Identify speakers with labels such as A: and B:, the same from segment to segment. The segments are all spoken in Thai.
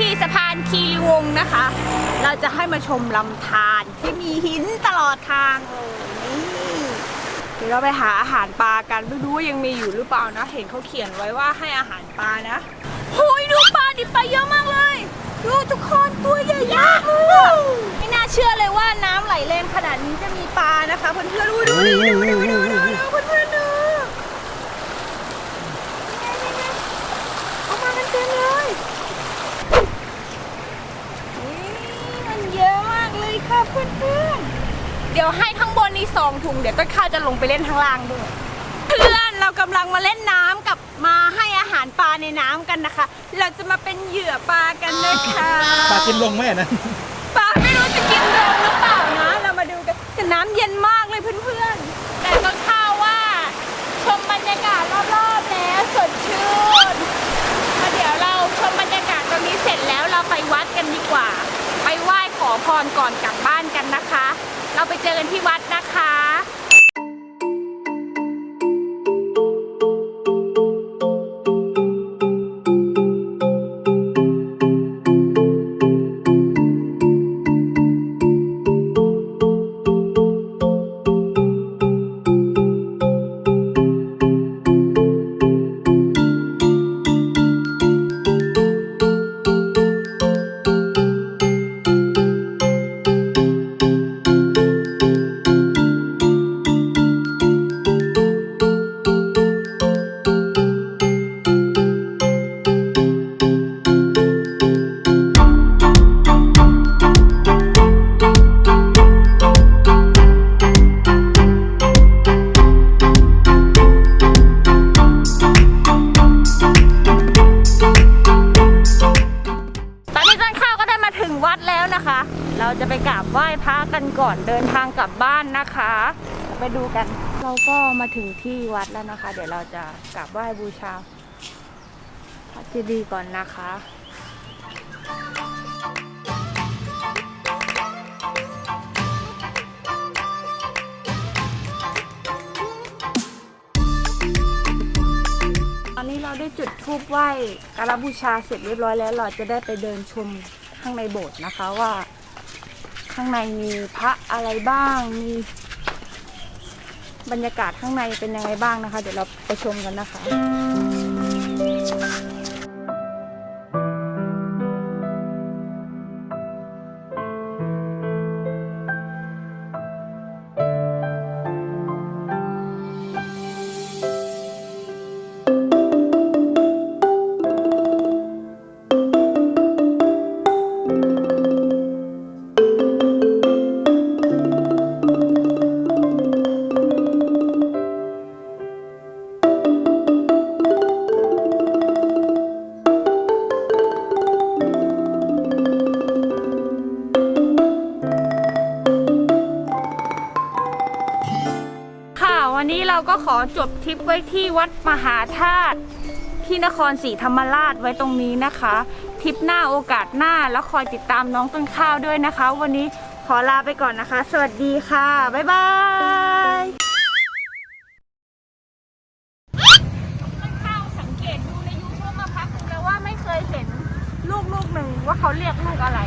A: ที่สะพานคีรีวงศ์นะคะ เราจะให้มาชมลำธารที่มีหินตลอดทางเลยนี่เดี๋ยวเราไปหาอาหารปลากันไม่รู้ว่ายังมีอยู่หรือเปล่านะ เห็นเขาเขียนไว้ว่าให้อาหารปลานะโอ้ยดูปลาดิปลาเยอะมากเลยดูทุกคนตัวใหญ่มากเลยอไม่น่าเชื่อเลยว่าน้ำไหลแรงขนาดนี้จะมีปลานะคะเพื่อนๆดูดูดูดูดูดูดูดูเพื่อนๆดูเอามากันเต็มเลยนี่มันเยอะมากเลยค่ะเพื่อนๆเดี๋ยว ให้ข้างบนนี้สองถุง เดี๋ยวต้นข้าวจะลงไปเล่นข้างล่างด้วย เพื่อนเรากำลังมาเล่นน้ำกับมาให้อาหารปลาในน้ำกันนะคะ เราจะมาเป็นเหยื่อปลากันนะคะ
B: ปลากินลงแม่นะ
A: ปลาไม่รู้จะกินเราหรือเปล่านะ เรามาดูกันแต่น้ำเย็นมากเลยเพื่อนๆ แต่ต้นข้าวว่า ชมบรรยากาศรอบๆแล้วสดชื่นมาเดี๋ยวเราชมบรรยากาศตรงนี้เสร็จแล้วเราไปวัดกันดีกว่า ไปไหว้ขอพรก่อนกลับบ้านกันนะคะ เราไปเจอกันที่วัดนะคะ กันก่อนเดินทางกลับบ้านนะคะ ไปดูกัน เราก็มาถึงที่วัดแล้วนะคะ เดี๋ยวเราจะกราบไหว้บูชาพระเจดีย์ก่อนนะคะตอนนี้เราได้จุดธูปไหว้การบูชาเสร็จเรียบร้อยแล้ว เราจะได้ไปเดินชมข้างในโบสถ์นะคะว่า ข้างในมีพระอะไรบ้าง มีบรรยากาศข้างในเป็นยังไงบ้างนะคะ เดี๋ยวเราไปชมกันนะคะ วันนี้เราก็ขอจบทริปไว้ที่วัดมหาธาตุที่นครศรีธรรมราชไว้ตรงนี้นะคะทริปหน้าโอกาสหน้าแล้วคอยติดตามน้องต้นข้าวด้วยนะคะ วันนี้ขอลาไปก่อนนะคะ สวัสดีค่ะ บ๊ายบายต้นข้าวสังเกตดูในยูทูบมาพักหนึ่งแล้วว่าไม่เคยเห็นลูกลูกหนึ่งว่าเขาเรียกลูกอะไร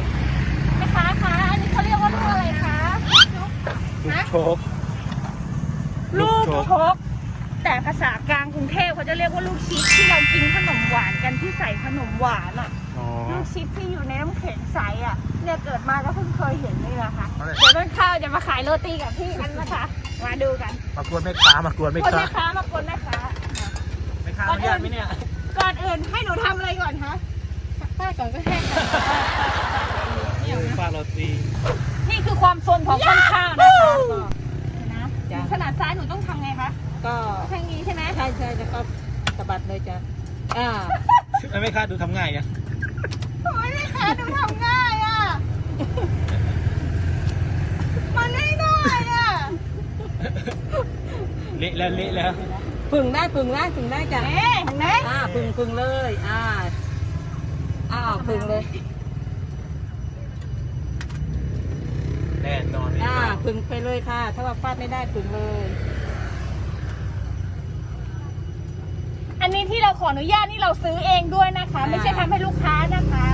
A: แม่ค้าคะอันนี้เขาเรียกว่าลูกอะไรคะ
B: ลูกโชก
A: ลูก
B: ลูก
A: ช
B: ช
A: ก แต่ภาษากลางกรุงเทพเขาจะเรียกว่าลูกชิดที่เรากินขนมหวานกันที่ใส่ขนมหวานอะ
B: อ๋อ
A: ลูกชิดที่อยู่ในน้ำแข็งใสอะ เนี่ยเกิดมาก็เพิ่งเคยเห็นนี่แหละค่ะ
B: เอาเลย
A: เดี๋ยวต้นข้าวจะมาขายโรตีกับพี่กันนะคะ มาดูกัน
B: มากวนแม่ค้ามากวนแม่
A: คน
B: ค้า
A: แม่ค้ามากคนแม่ค้า
B: แม่ค้าอนุญาตไหมเนี่ย
A: ก่อนอื่นให้หนูทำอะไรก่อนคะป้าก่อนก็แห้งก่อน
B: เออปลาโรตี
A: นี่คือความซนของต้นข้าวนะคะนะ
C: จ้ะ
A: ขนาดซ้ายหนูต้องทำไงคะ
C: ก็
A: แค่นี้ใช่ไหม
C: ใช่ใช่แล้วก็สะบัดเลยจ้ะอ่า
B: แม่ค้าดูทำง่ายอะ
A: ไม่ได้ค่ะหนูทำง่ายอะ มันไม่ได้อะ
B: เละแล้วเละแล้ว
C: ปึงได้ปึงได้ปึงได้จ้ะ
A: เอ๊ะเห็นไหม
C: อ่าปึงปึงเลย อ่าอ้าวปึงเลย
B: แน่นอน นี่
C: อ่าปึงไปเลยค่ะ ถ้าว่าฟาดไม่ได้ปึงเลย
A: อันนี้ที่เราขออนุญาตนี่เราซื้อเองด้วยนะคะ ไม่ใช่ทำให้ลูกค้านะคะ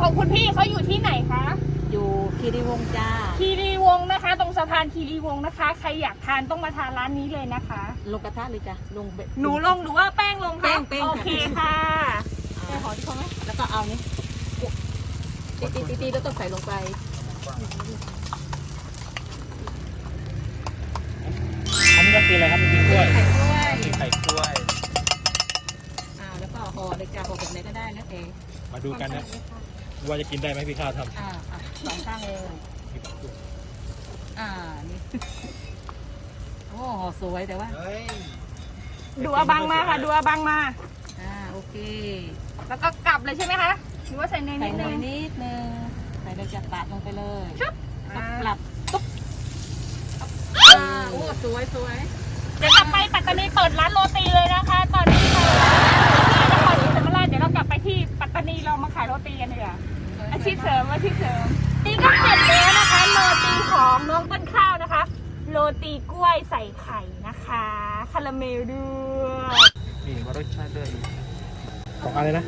A: ของคุณพี่เขาอยู่ที่ไหนคะ
C: อยู่คีรีวงศ์จ้า
A: คีรีวงศ์นะคะ ตรงสะพานคีรีวงศ์นะคะ ใครอยากทานต้องมาทานร้านนี้เลยนะคะ
C: ลงกระทะเลยจ้ะลงเบ็ด
A: หนูลงหรือว่าแป้งลงคะ
C: แป้งแป้งค่ะ
A: โอเคค่ะ
C: แค่หอที่เขาไหมแล้วก็เอานี้ตีตีตีตีแล้วต้องใส่ลงไป
B: อันนี้ก็คืออะไรครับเป็นกล้วย
C: ไข่กล้วย
B: มีไข่กล้วย
C: อ่าแล้วก็ห่อเลยจ้ะห่อแบบไหนก็ได้นะเอ๋
B: มาดูกันนะว่าจะกินได้ไหมพี่ข้าวท
C: อ่าอะสองข้างเลยำอ่านี่โอ้ห่อสวยแต่ว่า
B: เฮ้ย
A: ดูอาบังมาค่ะ ดูอาบังมา
C: อ่าโอเค
A: แล้วก็กลับเลยใช่ไหมคะ หรือว่าใส่เนย
C: ใส่
A: นิด
C: เน
A: นึง
C: ยนิดนึงใส่เลยจะปาดลงไปเลย
A: ชึบ
C: แล้ว
A: อ่า
C: ปรับตุ๊บอ่า โอ้สวยสวย
A: เดี๋ยวกลับไปปัตตานีเปิดร้านโรตีเลยนะคะ ตอนนี้เราที่นครศรีธรรมราชเดี๋ยวเรากลับไปที่ปัตตานีเรามาขายโรตีกันเถอะอาชีพเสริมอาชีพเสริมนี่ก็เสร็จแล้วนะคะโรตีของน้องต้นข้าวนะคะ โรตีกล้วยใส่ไข่นะคะคาราเมลด้วย
B: นี่ว่ารสชาติด้วยของอะไรนะ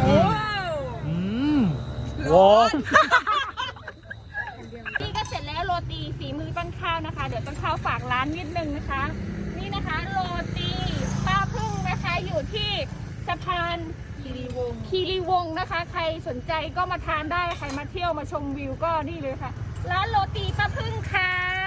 A: โอ้
B: อืมว้าว
A: นี่ก็เสร็จแล้วโรตีฝีมือต้นข้าวนะคะ เดี๋ยวต้นข้าวฝากร้านนิดนึงนะคะ นี่นะคะโรตีป้าพึ่งนะคะอยู่ที่สะพาน
C: คีรีวงศ์
A: คีรีวงศ์นะคะ ใครสนใจก็มาทานได้ ใครมาเที่ยวมาชมวิวก็นี่เลยค่ะ ร้านโรตีป้าพึ่งค่ะ